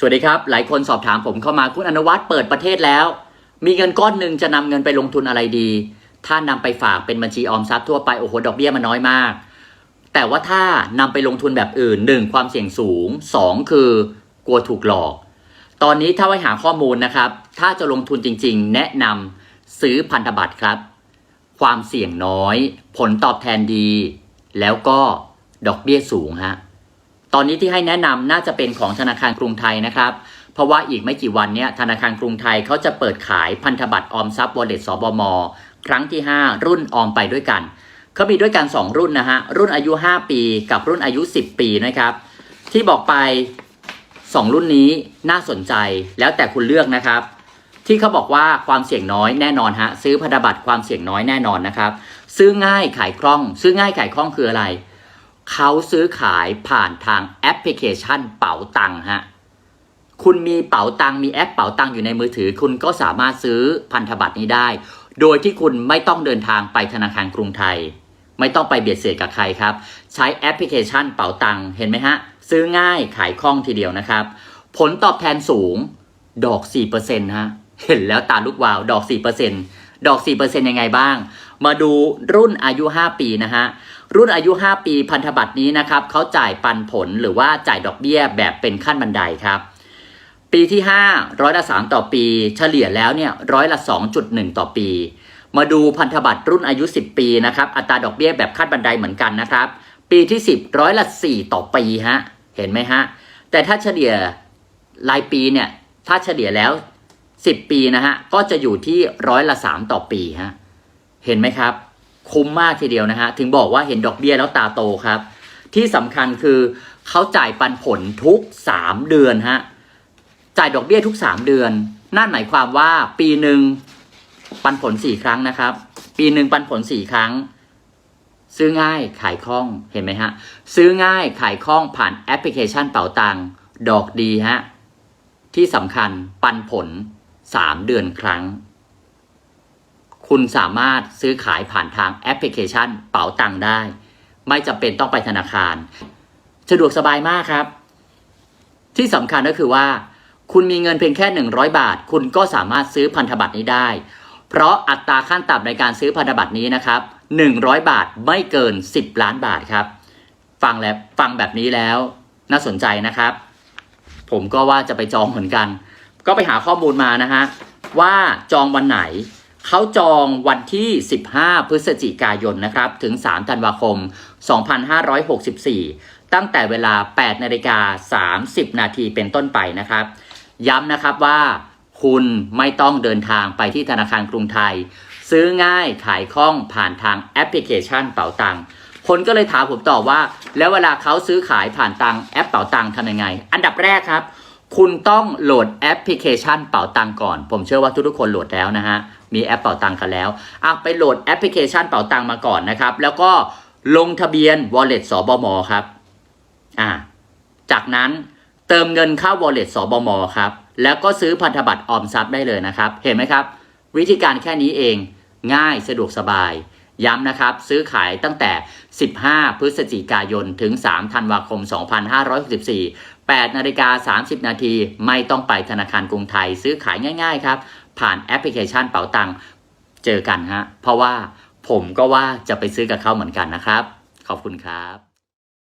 สวัสดีครับ หลายคนสอบถามผมเข้ามาคุณอนุวัฒน์เปิดประเทศแล้ว มีเงินก้อนหนึ่งจะนำเงินไปลงทุนอะไรดี ถ้านำไปฝากเป็นบัญชีออมทรัพย์ทั่วไปโอ้โหดอกเบี้ยมันน้อยมาก แต่ว่าถ้านำไปลงทุนแบบอื่นหนึ่งความเสี่ยงสูงสองคือกลัวถูกหลอก ตอนนี้ถ้าไว้หาข้อมูลนะครับ ถ้าจะลงทุนจริง ๆ แนะนำซื้อพันธบัตรครับ ความเสี่ยงน้อย ผลตอบแทนดี แล้วก็ดอกเบี้ยสูงฮะ ตอนนี้ที่ให้แนะนำน่าจะเป็นของธนาคารกรุงไทยนะครับ เพราะว่าอีกไม่กี่วันนี้ธนาคารกรุงไทยเขาจะเปิดขายพันธบัตรออมทรัพย์วอลเล็ตสบม ครั้งที่ 5 รุ่นออมไปด้วยกันเขามีด้วยกัน 2 รุ่นนะฮะรุ่นอายุ 5 ปีกับรุ่นอายุ 10 ปีนะครับ ที่บอกไป 2 รุ่นนี้น่าสนใจแล้วแต่คุณเลือกนะครับ ที่เขาบอกว่าความเสี่ยงน้อยแน่นอนฮะซื้อพันธบัตรความเสี่ยงน้อยแน่นอนนะครับ ซื้อง่ายขายคล่อง ซื้อง่ายขายคล่องคืออะไร เขาซื้อขายผ่านทางแอปพลิเคชันเป๋าตังฮะคุณมีเป๋าตังมีแอปเป๋าตังอยู่ในมือถือ คุณก็สามารถซื้อพันธบัตรนี้ได้ โดยที่คุณไม่ต้องเดินทางไปธนาคารกรุงไทย ไม่ต้องไปเบียดเสียดกับใครครับ ใช้แอปพลิเคชันเป๋าตังเห็นไหมฮะ ซื้อง่ายขายคล่องทีเดียวนะครับ ผลตอบแทนสูงดอก 4%ฮะเห็นแล้วตาลุกวาวดอก 4% ดอก 4%ยังไงบ้าง มาดูรุ่นอายุ 5 ปีนะฮะ รุ่นอายุ 5 ปีพันธบัตรนี้นะครับเขาจ่ายปันผลหรือว่าจ่ายดอกเบี้ยแบบเป็นขั้นบันไดครับ ปีที่ 5 ร้อยละ 3 ต่อปี เฉลี่ยแล้วเนี่ยร้อยละ 2.1 ต่อปี มาดูพันธบัตรรุ่นอายุ 10 ปีนะครับอัตราดอกเบี้ยแบบขั้นบันไดเหมือนกันนะครับ ปีที่ 10 ร้อยละ 4 ต่อปีฮะเห็นไหมฮะแต่ถ้าเฉลี่ยรายปีเนี่ยถ้าเฉลี่ยแล้ว 10ปีนะฮะก็จะอยู่ที่ร้อยละ3ต่อปีฮะเห็นไหมครับ คุ้มมากทีเดียวนะฮะถึงบอกว่าเห็นดอกเบี้ยแล้วตาโตครับ ที่สำคัญคือเขาจ่ายปันผลทุก3เดือนฮะจ่ายดอกเบี้ยทุก3เดือน นั่นหมายความว่าปีหนึ่งปันผล4ครั้งนะครับ ปีหนึ่งปันผล4ครั้ง ซื้อง่ายขายคล่องเห็นไหมฮะซื้อง่ายขายคล่องผ่านแอปพลิเคชันเป๋าตังดอกดีฮะที่สำคัญปันผล 3 เดือนครั้ง คุณสามารถซื้อขายผ่านทางแอปพลิเคชันเป๋าตังได้ ไม่จำเป็นต้องไปธนาคาร สะดวกสบายมากครับ ที่สำคัญก็คือว่า คุณมีเงินเพียงแค่ 100 บาท คุณก็สามารถซื้อพันธบัตรนี้ได้ เพราะอัตราขั้นต่ำในการซื้อพันธบัตรนี้นะครับ100 บาทไม่เกิน 10 ล้านบาทครับ ฟังแล้วฟังแบบนี้แล้วน่าสนใจนะครับ ผมก็ว่าจะไปจองเหมือนกัน ก็ไปหาข้อมูลมานะฮะว่าจองวันไหนเขาจองวันที่ 15 พฤศจิกายนนะครับถึง 3 ธันวาคม 2564 ตั้งแต่เวลา 8นาฬิกา30 นาทีเป็นต้นไปนะครับ ย้ำนะครับว่าคุณไม่ต้องเดินทางไปที่ธนาคารกรุงไทย ซื้อง่ายขายคล่องผ่านทางแอปพลิเคชันเป๋าตังคนก็เลยถามผมต่อว่า แล้วเวลาเขาซื้อขายผ่านตังแอปเป๋าตังทำยังไง อันดับแรกครับ คุณต้องโหลดแอปพลิเคชันเป๋าตังก่อน ผมเชื่อว่าทุกๆคนโหลดแล้วนะฮะ มีแอปเป๋าตังกันแล้วอะไปโหลดแอปพลิเคชันเป๋าตังมาก่อนนะครับ แล้วก็ลงทะเบียน wallet สบมครับ อ่า จากนั้นเติมเงินเข้า wallet สบมครับ แล้วก็ซื้อพันธบัตรออมทรัพย์ได้เลยนะครับ เห็นไหมครับ วิธีการแค่นี้เอง ง่ายสะดวกสบาย ย้ำนะครับ ซื้อขายตั้งแต่ 15 พฤศจิกายน ถึง 3 ธันวาคม 2564 8นาฬิกา30 นาที ไม่ต้องไปธนาคารกรุงไทยซื้อขายง่าย ๆ ครับ ผ่านแอปพลิเคชันเป๋าตังค์เจอกันฮะเพราะว่าผมก็ว่าจะไปซื้อกับเขาเหมือนกันนะครับ ขอบคุณครับ